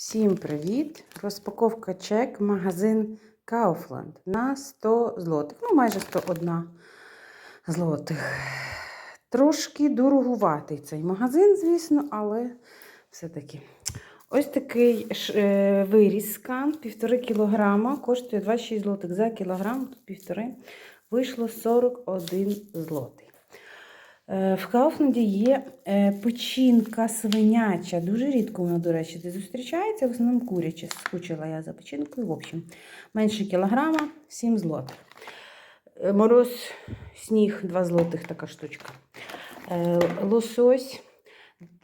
Всім привіт! Розпаковка чек, магазин Kaufland на 100 злотих. Ну, майже 101 злотих. Трошки дорогуватий цей магазин, звісно, але все-таки. Ось такий е, вирізка, 1,5 кілограма, коштує 26 злотих за кілограм, тут півтори. Вийшло 41 злотий. Е, В Кауфланді є е, печінка свиняча. Дуже рідко вона, до речі, де зустрічається, в основному куряча. Скучила я за печінкою. В общем, менше кілограма, 7 злотих. Е, Мороз, сніг, 2 злотих така штучка. Лосось.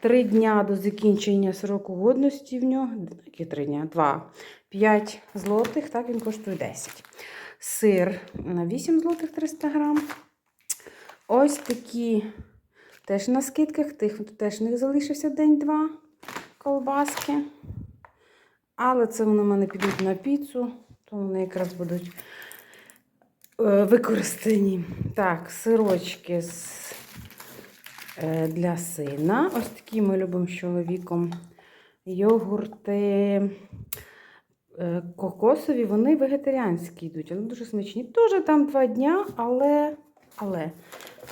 Три дня до закінчення сроку годності в нього. Які три дня? Два. 5 злотих, так він коштує 10. Сир на 8 злотих 300 грам. Ось такі теж на скидках, тих теж не залишився день-два колбаски. Але це вони в мене підуть на піцу, то вони якраз будуть е, використані. Так, сирочки з, е, для сина. Ось такі ми любимо з чоловіком. Йогурти е, кокосові, вони вегетаріанські йдуть. Вони дуже смачні. Теж там два дня, але, але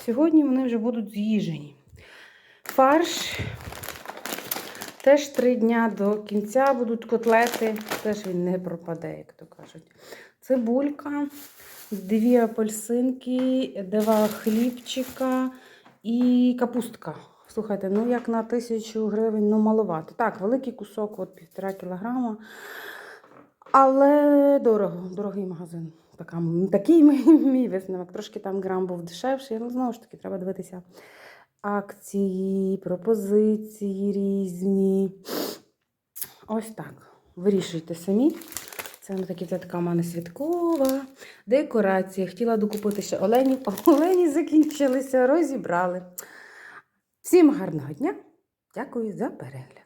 сьогодні вони вже будуть з'їжені. Фарш. Теж три дня до кінця будуть котлети, теж він не пропаде, як то кажуть. Цибулька, дві апельсинки, два хлібчика і капустка. Слухайте, ну як на тисячу гривень, ну маловато. Так, великий кусок, от півтора кілограма. Але дорого, дорогий магазин. Така, такий мій, мій висновок. Трошки там грам був дешевший, але знову ж таки треба дивитися акції, пропозиції різні. Ось так. Вирішуйте самі. Це ну, такі, це така в мене святкова декорація. Хотіла докупити ще оленів. Олені закінчилися, розібрали. Всім гарного дня. Дякую за перегляд.